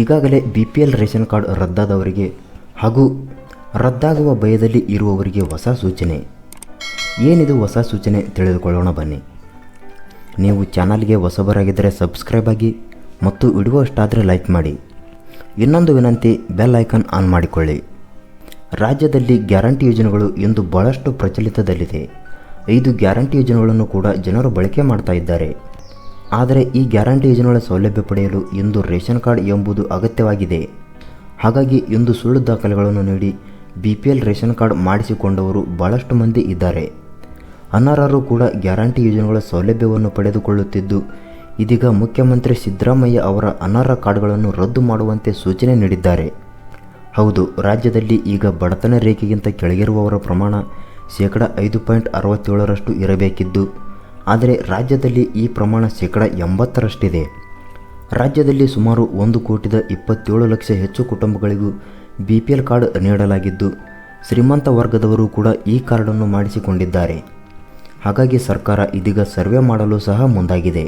ಈಗಾಗಲೇ B P L ration card ರದ್ದಾದವರಿಗೆ ಹಾಗೂ ರದ್ದಾಗುವ ಭಯದಲ್ಲಿ ಇರುವವರಿಗೆ ಹೊಸ ಸೂಚನೆ. ಏನಿದು ಹೊಸ ಸೂಚನೆ ತಿಳಿದುಕೊಳ್ಳೋಣ ಬನ್ನಿ. ನೀವು ಚಾನಲ್ಗೆ ಹೊಸಬರಾಗಿದ್ದರೆ ಸಬ್ಸ್ಕ್ರೈಬ್ ಆಗಿ ಮತ್ತು ವಿಡಿಯೋ ಇಷ್ಟಾದರೆ ಲೈಕ್ ಮಾಡಿ. ಇನ್ನೊಂದು ವಿನಂತಿ, ಬೆಲ್ ಐಕಾನ್ ಆನ್ ಮಾಡಿಕೊಳ್ಳಿ. ರಾಜ್ಯದಲ್ಲಿ ಗ್ಯಾರಂಟಿ ಯೋಜನೆಗಳು ಇಂದು ಬಹಳಷ್ಟು ಪ್ರಚಲಿತದಲ್ಲಿದೆ. ಐದು ಗ್ಯಾರಂಟಿ ಯೋಜನೆಗಳನ್ನು ಕೂಡ ಜನರು ಬಳಕೆ ಮಾಡ್ತಾ ಇದ್ದಾರೆ. ಆದರೆ ಈ ಗ್ಯಾರಂಟಿ ಯೋಜನೆಗಳ ಸೌಲಭ್ಯ ಪಡೆಯಲು ಇಂದು ರೇಷನ್ ಕಾರ್ಡ್ ಎಂಬುದು ಅಗತ್ಯವಾಗಿದೆ. ಹಾಗಾಗಿ ಇಂದು ಸುಳ್ಳು ದಾಖಲೆಗಳನ್ನು ನೀಡಿ B P L ration card ಮಾಡಿಸಿಕೊಂಡವರು ಬಹಳಷ್ಟು ಮಂದಿ ಇದ್ದಾರೆ. ಅನರ್ಹರು ಕೂಡ ಗ್ಯಾರಂಟಿ ಯೋಜನೆಗಳ ಸೌಲಭ್ಯವನ್ನು ಪಡೆದುಕೊಳ್ಳುತ್ತಿದ್ದು, ಇದೀಗ ಮುಖ್ಯಮಂತ್ರಿ ಸಿದ್ದರಾಮಯ್ಯ ಅವರ ಅನರ್ಹ ಕಾರ್ಡ್ಗಳನ್ನು ರದ್ದು ಮಾಡುವಂತೆ ಸೂಚನೆ ನೀಡಿದ್ದಾರೆ. ಹೌದು, ರಾಜ್ಯದಲ್ಲಿ ಈಗ ಬಡತನ ರೇಖೆಗಿಂತ ಕೆಳಗಿರುವವರ ಪ್ರಮಾಣ ಶೇಕಡ ಐದು ಪಾಯಿಂಟ್ ಅರವತ್ತೇಳರಷ್ಟು ಇರಬೇಕಿದ್ದು ಆದರೆ ರಾಜ್ಯದಲ್ಲಿ ಈ ಪ್ರಮಾಣ ಶೇಕಡ ಎಂಬತ್ತರಷ್ಟಿದೆ. ರಾಜ್ಯದಲ್ಲಿ ಸುಮಾರು ಒಂದು ಕೋಟಿದ ಇಪ್ಪತ್ತೇಳು ಲಕ್ಷ ಹೆಚ್ಚು ಕುಟುಂಬಗಳಿಗೂ ಬಿ ಪಿ ಎಲ್ ಕಾರ್ಡ್ ನೀಡಲಾಗಿದ್ದು, ಶ್ರೀಮಂತ ವರ್ಗದವರು ಕೂಡ ಈ ಕಾರ್ಡನ್ನು ಮಾಡಿಸಿಕೊಂಡಿದ್ದಾರೆ. ಹಾಗಾಗಿ ಸರ್ಕಾರ ಇದೀಗ ಸರ್ವೆ ಮಾಡಲು ಸಹ ಮುಂದಾಗಿದೆ.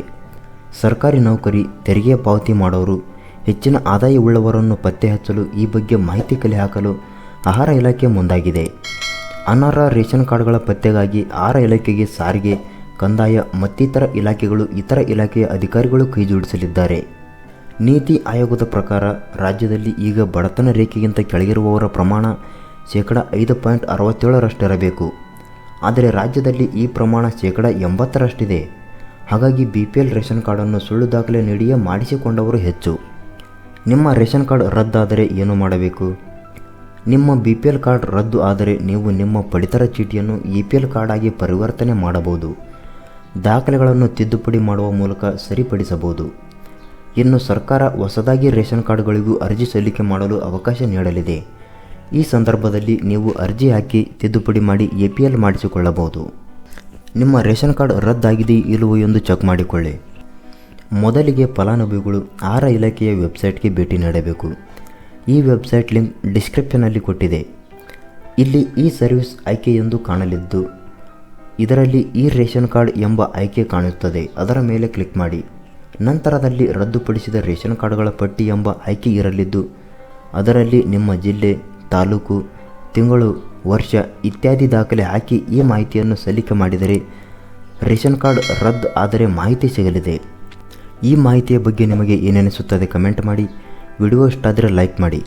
ಸರ್ಕಾರಿ ನೌಕರಿ, ತೆರಿಗೆ ಪಾವತಿ ಮಾಡೋರು, ಹೆಚ್ಚಿನ ಆದಾಯವುಳ್ಳವರನ್ನು ಪತ್ತೆ ಹಚ್ಚಲು ಈ ಬಗ್ಗೆ ಮಾಹಿತಿ ಕಲೆ ಹಾಕಲು ಆಹಾರ ಇಲಾಖೆ ಮುಂದಾಗಿದೆ. ಅನರ್ಹ ರೇಷನ್ ಕಾರ್ಡ್ಗಳ ಪತ್ತೆಗಾಗಿ ಆಹಾರ ಇಲಾಖೆಗೆ ಸಾರಿಗೆ ಕಂದಾಯ, ಮತ್ತಿತರ ಇಲಾಖೆಗಳು, ಇತರ ಇಲಾಖೆಯ ಅಧಿಕಾರಿಗಳು ಕೈಜೋಡಿಸಲಿದ್ದಾರೆ ನೀತಿ ಆಯೋಗದ ಪ್ರಕಾರ ರಾಜ್ಯದಲ್ಲಿ ಈಗ ಬಡತನ ರೇಖೆಗಿಂತ ಕೆಳಗಿರುವವರ ಪ್ರಮಾಣ ಶೇಕಡ ಐದು ಪಾಯಿಂಟ್ ಅರವತ್ತೇಳರಷ್ಟಿರಬೇಕು. ಆದರೆ ರಾಜ್ಯದಲ್ಲಿ ಈ ಪ್ರಮಾಣ ಶೇಕಡ ಎಂಬತ್ತರಷ್ಟಿದೆ. ಹಾಗಾಗಿ ಬಿ ಪಿ ಎಲ್ ರೇಷನ್ ಕಾರ್ಡನ್ನು ಸುಳ್ಳು ದಾಖಲೆ ನೀಡಿಯೇ ಮಾಡಿಸಿಕೊಂಡವರು ಹೆಚ್ಚು. ನಿಮ್ಮ ರೇಷನ್ ಕಾರ್ಡ್ ರದ್ದಾದರೆ ಏನು ಮಾಡಬೇಕು? ನಿಮ್ಮ ಬಿ ಪಿ ಎಲ್ ಕಾರ್ಡ್ ರದ್ದು ಆದರೆ ನೀವು ನಿಮ್ಮ ಪಡಿತರ ಚೀಟಿಯನ್ನು ಇ ಪಿ ಎಲ್ ಕಾರ್ಡ್ ಆಗಿ ಪರಿವರ್ತನೆ ಮಾಡಬಹುದು. ದಾಖಲೆಗಳನ್ನು ತಿದ್ದುಪಡಿ ಮಾಡುವ ಮೂಲಕ ಸರಿಪಡಿಸಬಹುದು. ಇನ್ನು ಸರ್ಕಾರ ಹೊಸದಾಗಿ ರೇಷನ್ ಕಾರ್ಡ್ಗಳಿಗೂ ಅರ್ಜಿ ಸಲ್ಲಿಕೆ ಮಾಡಲು ಅವಕಾಶ ನೀಡಲಿದೆ. ಈ ಸಂದರ್ಭದಲ್ಲಿ ನೀವು ಅರ್ಜಿ ಹಾಕಿ ತಿದ್ದುಪಡಿ ಮಾಡಿ ಎ ಪಿ ಎಲ್ ಮಾಡಿಸಿಕೊಳ್ಳಬಹುದು. ನಿಮ್ಮ ರೇಷನ್ ಕಾರ್ಡ್ ರದ್ದಾಗಿದೆ ಇಲ್ಲವೋ ಎಂದು ಚೆಕ್ ಮಾಡಿಕೊಳ್ಳಿ. ಮೊದಲಿಗೆ ಫಲಾನುಭವಿಗಳು ಆರ ಇಲಾಖೆಯ ವೆಬ್ಸೈಟ್ಗೆ ಭೇಟಿ ನೀಡಬೇಕು. ಈ ವೆಬ್ಸೈಟ್ ಲಿಂಕ್ ಡಿಸ್ಕ್ರಿಪ್ಷನಲ್ಲಿ ಕೊಟ್ಟಿದೆ. ಇಲ್ಲಿ ಈ ಸರ್ವಿಸ್ ಆಯ್ಕೆ ಎಂದು ಕಾಣಲಿದ್ದು ಇದರಲ್ಲಿ ಈ ರೇಷನ್ ಕಾರ್ಡ್ ಎಂಬ ಆಯ್ಕೆ ಕಾಣುತ್ತದೆ. ಅದರ ಮೇಲೆ ಕ್ಲಿಕ್ ಮಾಡಿ. ನಂತರದಲ್ಲಿ ರದ್ದುಪಡಿಸಿದ ರೇಷನ್ ಕಾರ್ಡ್ಗಳ ಪಟ್ಟಿ ಎಂಬ ಆಯ್ಕೆ ಇರಲಿದ್ದು, ಅದರಲ್ಲಿ ನಿಮ್ಮ ಜಿಲ್ಲೆ, ತಾಲೂಕು, ತಿಂಗಳು, ವರ್ಷ ಇತ್ಯಾದಿ ದಾಖಲೆ ಹಾಕಿ ಈ ಮಾಹಿತಿಯನ್ನು ಸಲ್ಲಿಕೆ ಮಾಡಿದರೆ ರೇಷನ್ ಕಾರ್ಡ್ ರದ್ದು ಆದರೆ ಮಾಹಿತಿ ಸಿಗಲಿದೆ. ಈ ಮಾಹಿತಿಯ ಬಗ್ಗೆ ನಿಮಗೆ ಏನೆನಿಸುತ್ತದೆ ಕಮೆಂಟ್ ಮಾಡಿ. ವಿಡಿಯೋ ಇಷ್ಟಾದರೆ ಲೈಕ್ ಮಾಡಿ.